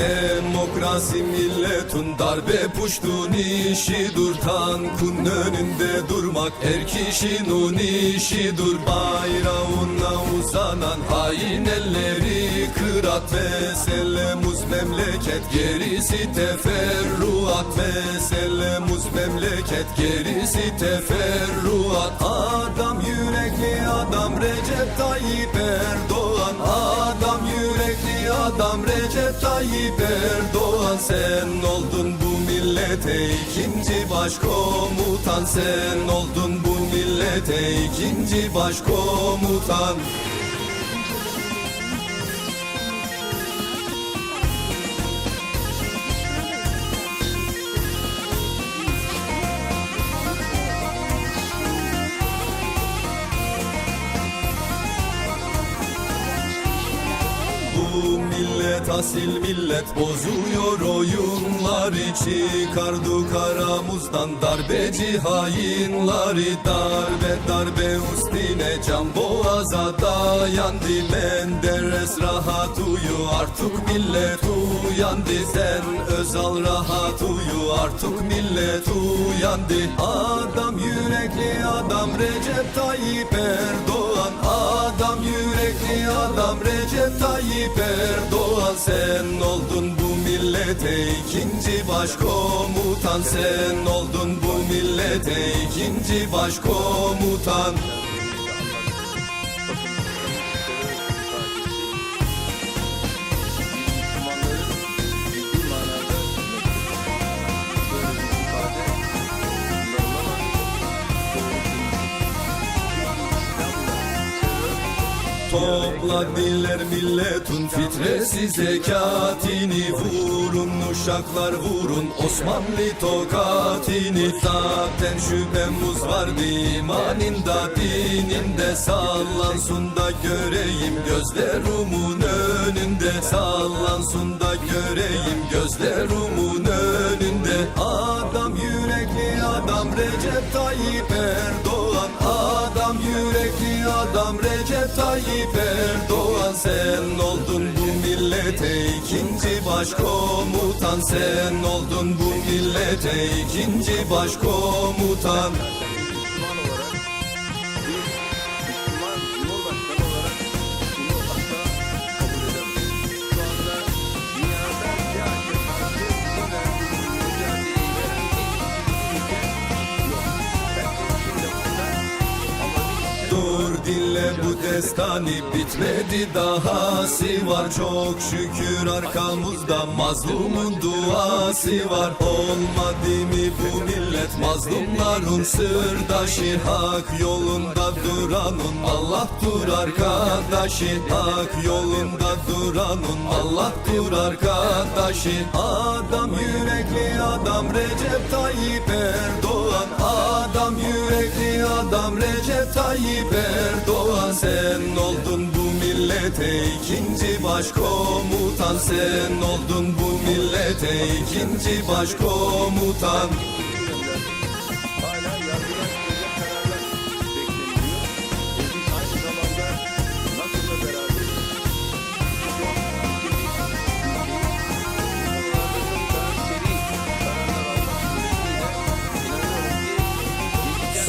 Demokrasi milletin darbe puştun işidir Tankın önünde durmak her kişinin işidir Bayrağına uzanan hain elleri kırat Meselemuz memleket gerisi teferruat Meselemuz memleket gerisi teferruat Tayyip Erdoğan Sen oldun bu millete ikinci başkomutan. Sen oldun bu millete ikinci başkomutan millet asil millet bozuyor oyunları Çıkardı karamuzdan darbeci hainleri Darbe darbe üstüne can boğaza dayandı Menderes rahat uyu artık millet uyandı. Sen Özal rahat uyu artık millet uyandı. Adam yürekli adam Recep Tayyip Erdoğan Adam yürekli adam Recep Tayyip Erdoğan. Sen oldun bu millete ikinci başkomutan. Sen oldun bu millete ikinci başkomutan Topla diller milletin fitresi zekatini Vurun uşaklar vurun Osmanlı tokatini. Zaten şüphemiz vardı imanında dininde Sallansın da göreyim gözlerimin önünde. Sallansın da göreyim gözlerimin önünde. Adam yürekli adam Recep Tayyip Erdoğan adam Recep Tayyip Erdoğan Sen oldun bu millete ikinci başkomutan. Sen oldun bu millete ikinci başkomutan Dur dinle bu destani bitmedi dahası var Çok şükür arkamızda. Mazlumun duası var. Olmadı mı bu millet? Mazlumların sırdaşı. Hak yolunda duranın Allah'tur arkadaşı. Hak yolunda duranın Allah'tur arkadaşı. Adam yürekli adam Recep Tayyip Erdoğan. Adam yürekli adam Recep Tayyip Erdoğan Sen oldun bu millete ikinci başkomutan. Sen oldun bu millete ikinci başkomutan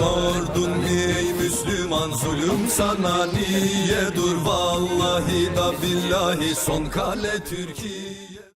Sordun ey Müslüman zulüm sana niye dur? Vallahi da billahi son kale Türkiye